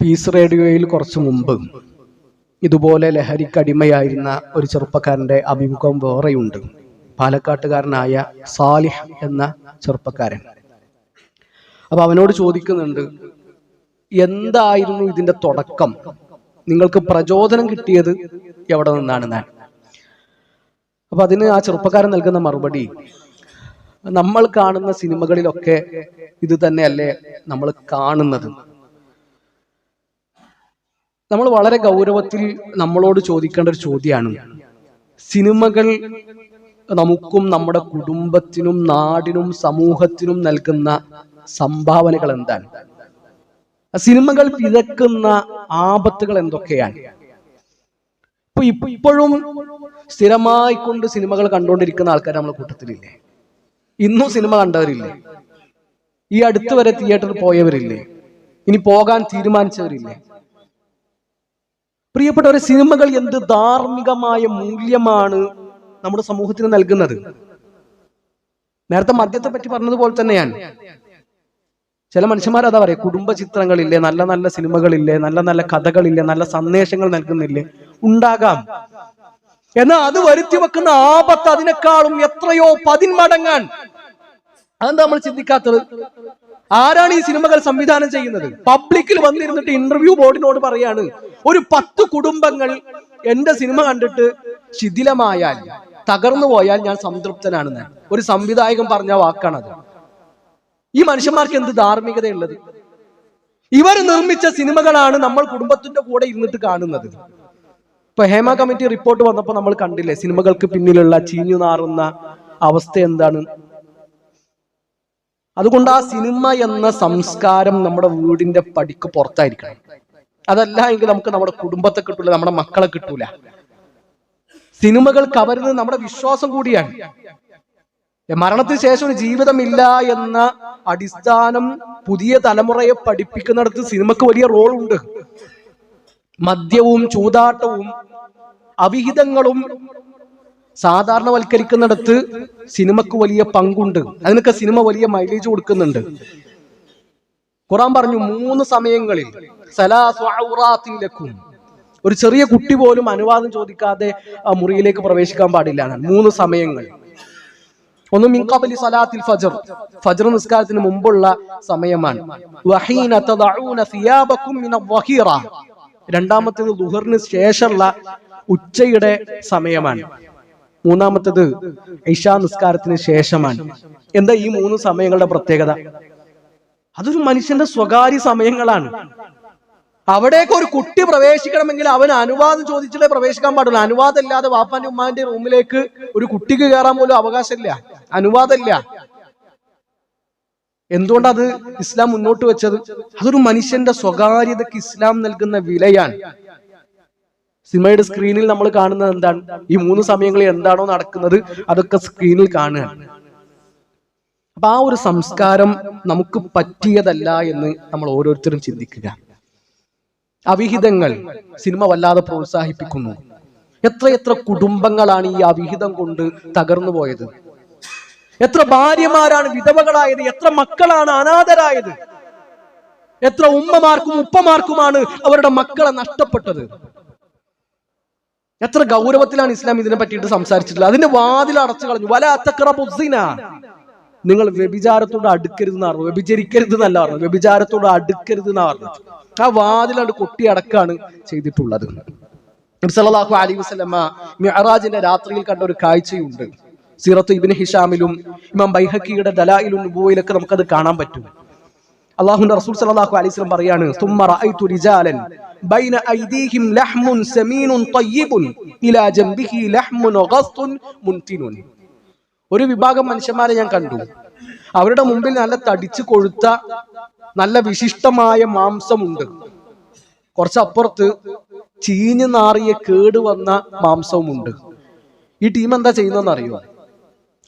Piece റേഡിയോയിൽ കുറച്ച് മുമ്പ് ഇതുപോലെ ലഹരിക്കടിമയായിരുന്ന ഒരു ചെറുപ്പക്കാരന്റെ അഭിമുഖം വേറെയുണ്ട്. പാലക്കാട്ടുകാരനായ സാലിഹ് എന്ന ചെറുപ്പക്കാരൻ. അപ്പോൾ അവനോട് ചോദിക്കുന്നുണ്ട് എന്തായിരുന്നു ഇതിന്റെ തുടക്കം? നിങ്ങൾക്ക് പ്രചോദനം കിട്ടിയത് എവിടെ നിന്നാണ് ഞാൻ? അപ്പൊ അതിന് ആ ചെറുപ്പക്കാരൻ നൽകുന്ന മറുപടി നമ്മൾ കാണുന്ന സിനിമകളിലൊക്കെ ഇത് തന്നെയല്ലേ നമ്മൾ കാണുന്നത്? നമ്മൾ വളരെ ഗൗരവത്തിൽ നമ്മളോട് ചോദിക്കേണ്ട ഒരു ചോദ്യമാണ്. സിനിമകൾ നമുക്കും നമ്മുടെ കുടുംബത്തിനും നാടിനും സമൂഹത്തിനും നൽകുന്ന സംഭാവനകൾ എന്താണ്? സിനിമകൾ വിതക്കുന്ന ആപത്തുകൾ എന്തൊക്കെയാണ്? ഇപ്പൊ ഇപ്പൊ ഇപ്പോഴും സ്ഥിരമായി കൊണ്ട് സിനിമകൾ കണ്ടുകൊണ്ടിരിക്കുന്ന ആൾക്കാർ നമ്മളെ കൂട്ടത്തിലില്ലേ? ഇന്നും സിനിമ കണ്ടവരില്ലേ? ഈ അടുത്ത് വരെ തിയേറ്ററിൽ പോയവരില്ലേ? ഇനി പോകാൻ തീരുമാനിച്ചവരില്ലേ? പ്രിയപ്പെട്ടവരെ സിനിമകൾ എന്ത് ധാർമ്മികമായ മൂല്യമാണ് നമ്മുടെ സമൂഹത്തിന് നൽകുന്നത്? നേരത്തെ മദ്യത്തെ പറ്റി പറഞ്ഞതുപോലെ തന്നെയാണ്. ചില മനുഷ്യന്മാർ അതാ പറയാ കുടുംബ ചിത്രങ്ങളില്ലേ നല്ല നല്ല സിനിമകളില്ലേ നല്ല നല്ല കഥകളില്ലേ നല്ല സന്ദേശങ്ങൾ നൽകുന്നില്ലേ? ഉണ്ടാകാം. എന്നാൽ അത് വരുത്തി വെക്കുന്ന ആപത്ത് അതിനേക്കാളും എത്രയോ പതിന്മടങ്ങാൻ അതെന്താ നമ്മൾ ചിന്തിക്കാത്തത്? ആരാണ് ഈ സിനിമകൾ സംവിധാനം ചെയ്യുന്നത്? പബ്ലിക്കിൽ വന്നിരുന്നിട്ട് ഇന്റർവ്യൂ ബോർഡിനോട് പറയാണ് ഒരു പത്ത് കുടുംബങ്ങൾ എന്റെ സിനിമ കണ്ടിട്ട് ശിഥിലമായാൽ തകർന്നു പോയാൽ ഞാൻ സംതൃപ്തനാണ് ഞാൻ ഒരു സംവിധായകൻ പറഞ്ഞ വാക്കാണ് വാക്കാണത്. ഈ മനുഷ്യന്മാർക്ക് എന്ത് ധാർമ്മികതയുള്ളത്? ഇവർ നിർമ്മിച്ച സിനിമകളാണ് നമ്മൾ കുടുംബത്തിന്റെ കൂടെ ഇരുന്നിട്ട് കാണുന്നത്. ഇപ്പൊ ഹേമ കമ്മിറ്റി റിപ്പോർട്ട് വന്നപ്പോൾ നമ്മൾ കണ്ടില്ലേ സിനിമകൾക്ക് പിന്നിലുള്ള ചീഞ്ഞു നാറുന്ന അവസ്ഥ എന്താണ്? അതുകൊണ്ട് ആ സിനിമ എന്ന സംസ്കാരം നമ്മുടെ വീടിന്റെ പടിക്ക് പുറത്തായിരിക്കണം. അതല്ല എങ്കിൽ നമുക്ക് നമ്മുടെ കുടുംബത്തെ കിട്ടൂല നമ്മുടെ മക്കളെ കിട്ടൂല. സിനിമകൾ കവരുന്നത് നമ്മുടെ വിശ്വാസം കൂടിയാണ്. മരണത്തിന് ശേഷം ഒരു ജീവിതമില്ല എന്ന അടിസ്ഥാനം പുതിയ തലമുറയെ പഠിപ്പിക്കുന്നിടത്ത് സിനിമക്ക് വലിയ റോളുണ്ട്. മദ്യവും ചൂതാട്ടവും അവിഹിതങ്ങളും സാധാരണവൽക്കരിക്കുന്നിടത്ത് സിനിമക്ക് വലിയ പങ്കുണ്ട്. അതിനൊക്കെ സിനിമ വലിയ മൈലേജ് കൊടുക്കുന്നുണ്ട്. ഖുറാൻ പറഞ്ഞു മൂന്ന് സമയങ്ങളിൽ സലാസു ഔറാത്തിൻ ലക്കും ഒരു ചെറിയ കുട്ടി പോലും അനുവാദം ചോദിക്കാതെ മുറിയിലേക്ക് പ്രവേശിക്കാൻ പാടില്ല മൂന്ന് സമയങ്ങൾ. ഒന്ന് മിൻകബലി സലാത്തിൽ ഫജർ. ഫജർ നിസ്കാരത്തിന് മുമ്പുള്ള സമയമാണ്. രണ്ടാമത്തേത് ദുഹറിന് ശേഷമുള്ള ഉച്ചയുടെ സമയമാണ്. മൂന്നാമത്തേത് ഇഷാ നിസ്കാരത്തിന് ശേഷമാണ്. എന്താ ഈ മൂന്ന് സമയങ്ങളുടെ പ്രത്യേകത? അതൊരു മനുഷ്യന്റെ സ്വകാര്യ സമയങ്ങളാണ്. അവിടേക്ക് ഒരു കുട്ടി പ്രവേശിക്കണമെങ്കിൽ അവൻ അനുവാദം ചോദിച്ചിട്ടേ പ്രവേശിക്കാൻ പാടുള്ളൂ. അനുവാദം ഇല്ലാതെ വാപ്പാന്റെ ഉമ്മാന്റെ റൂമിലേക്ക് ഒരു കുട്ടിക്ക് കയറാൻ പോലും അവകാശമില്ല. അനുവാദമില്ല എന്തുകൊണ്ടത് ഇസ്ലാം മുന്നോട്ട് വെച്ചത്? അതൊരു മനുഷ്യന്റെ സ്വകാര്യതക്ക് ഇസ്ലാം നൽകുന്ന വിലയാണ്. സിനിമയുടെ സ്ക്രീനിൽ നമ്മൾ കാണുന്നത് എന്താണ്? ഈ മൂന്ന് സമയങ്ങളിൽ എന്താണോ നടക്കുന്നത് അതൊക്കെ സ്ക്രീനിൽ കാണുകയാണ് അപ്പൊ ആ ഒരു സംസ്കാരം നമുക്ക് പറ്റിയതല്ല എന്ന് നമ്മൾ ഓരോരുത്തരും ചിന്തിക്കുക. അവിഹിതങ്ങൾ സിനിമ വല്ലാതെ പ്രോത്സാഹിപ്പിക്കുന്നു. എത്ര എത്ര കുടുംബങ്ങളാണ് ഈ അവിഹിതം കൊണ്ട് തകർന്നു പോയത്. എത്ര ഭാര്യമാരാണ് വിധവകളായത് എത്ര മക്കളാണ് അനാഥരായത്. എത്ര ഉമ്മമാർക്കും ഉപ്പമാർക്കുമാണ് അവരുടെ മക്കളെ നഷ്ടപ്പെട്ടത്. എത്ര ഗൗരവത്തിലാണ് ഇസ്ലാം ഇതിനെ പറ്റിയിട്ട് സംസാരിച്ചിട്ടുള്ളത്? അതിന്റെ വാതിൽ അടച്ചു കളഞ്ഞു. വല അത്തക്കറബുസിന നിങ്ങൾ വ്യഭിചാരത്തോട് അടുക്കരുത് എന്ന് പറഞ്ഞു വ്യഭിചരിക്കരുത് എന്നല്ല പറഞ്ഞു വ്യഭിചാരത്തോട് അടുക്കരുത് എന്ന് പറഞ്ഞു ആ വാതിലാണ്ട് കൊട്ടി അടക്കാണ് ചെയ്തിട്ടുള്ളത്. നബി അലി അലൈഹി വസല്ലമ മിഅറാജിന്റെ രാത്രിയിൽ കണ്ട ഒരു കാഴ്ചയുണ്ട്. സീറത്ത് ഇബിൻ ഹിഷാമിലും ഇമാം ബൈഹക്കിയുടെ ദലായിലും ബോയിലൊക്കെ നമുക്കത് കാണാൻ പറ്റും. അള്ളാഹുന്റെ റസൂൽ സല്ലല്ലാഹു അലൈഹി വസല്ലം പറയാണ് തുമ്മ أيديهم لحم سمين طيب إلى جنبه لحم غص منتن ഒരു വിഭാഗം മനുഷ്യന്മാരെ ഞാൻ കണ്ടു. അവരുടെ മുമ്പിൽ നല്ല തടിച്ചു കൊഴുത്ത നല്ല വിശിഷ്ടമായ മാംസമുണ്ട്. കുറച്ചപ്പുറത്ത് ചീഞ്ഞു നാറിയ കേട് വന്ന മാംസവുമുണ്ട്. ഈ ടീം എന്താ ചെയ്യുന്നതെന്ന് അറിയോ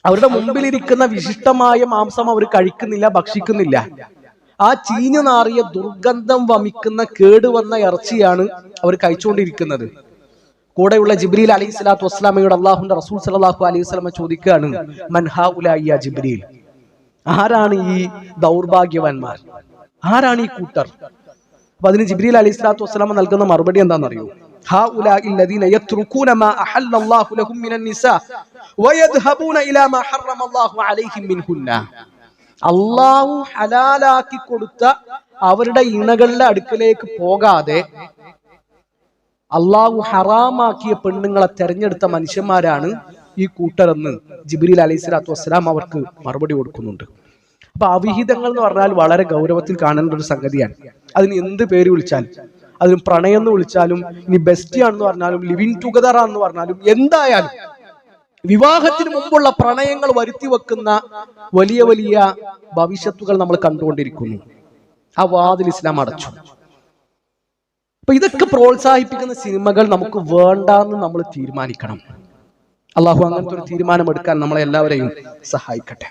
അവരുടെ മുമ്പിലിരിക്കുന്ന വിശിഷ്ടമായ മാംസം അവർ കഴിക്കുന്നില്ല ഭക്ഷിക്കുന്നില്ല. ആ ചീഞ്ഞു നാറിയ ദുർഗന്ധം വമിക്കുന്ന കേടുവന്ന ഇറച്ചിയാണ് അവർ കഴിച്ചുകൊണ്ടിരിക്കുന്നത് കൂടെയുള്ള ജിബ്രീൽ അലൈഹി സ്വലാത്തു വസ്സലാമയോട് അള്ളാഹുന്റെ റസൂൽ സലാഹു അലൈഹി സ്വലമ ചോദിക്കുകയാണ് മൻഹാ ഉലായിയ ജിബ്രീൽ ആരാണ് ഈ ദൗർഭാഗ്യവാന്മാർ ആരാണ് ഈ കൂട്ടർ അപ്പൊ അതിന് ജിബ്രീൽ അലൈഹി സ്വലാത്തു വസ്സലാമ നൽകുന്ന മറുപടി എന്താണെന്നറിയോ هؤلاء الذين يتركون ما أحل الله لهم من النساء ويذهبون إلى ما حرم الله عليهم منهن അള്ളാഹു ഹലാലാക്കി കൊടുത്ത അവരുടെ ഇണകളുടെ അടുക്കലേക്ക് പോകാതെ അള്ളാഹു ഹറാമാക്കിയ പെണ്ണുങ്ങളെ തെരഞ്ഞെടുത്ത മനുഷ്യന്മാരാണ് ഈ കൂട്ടരെന്ന് ജിബ്രീൽ അലൈഹി സ്വലാത്തു വസ്സലാം അവർക്ക് മറുപടി കൊടുക്കുന്നുണ്ട്. അപ്പൊ അവിഹിതങ്ങൾ എന്ന് പറഞ്ഞാൽ വളരെ ഗൗരവത്തിൽ കാണേണ്ട ഒരു സംഗതിയാണ്. അതിന് എന്ത് പേര് വിളിച്ചാൽ അതിന് പ്രണയം എന്ന് വിളിച്ചാലും ഇനി ബെസ്റ്റ് ആണെന്ന് പറഞ്ഞാലും ലിവിങ് ടുഗദർ ആണെന്ന് പറഞ്ഞാലും എന്തായാലും വിവാഹത്തിന് മുമ്പുള്ള പ്രണയങ്ങൾ വരുത്തി വെക്കുന്ന വലിയ വലിയ ഭവിഷ്യത്തുകൾ നമ്മൾ കണ്ടുകൊണ്ടിരിക്കുന്നു. ആ വാതിൽ ഇസ്ലാം അടച്ചു. അപ്പൊ ഇതൊക്കെ പ്രോത്സാഹിപ്പിക്കുന്ന സിനിമകൾ നമുക്ക് വേണ്ടാന്ന് നമ്മൾ തീരുമാനിക്കണം. അള്ളാഹു അങ്ങനത്തെ ഒരു തീരുമാനം എടുക്കാൻ നമ്മളെ എല്ലാവരെയും സഹായിക്കട്ടെ.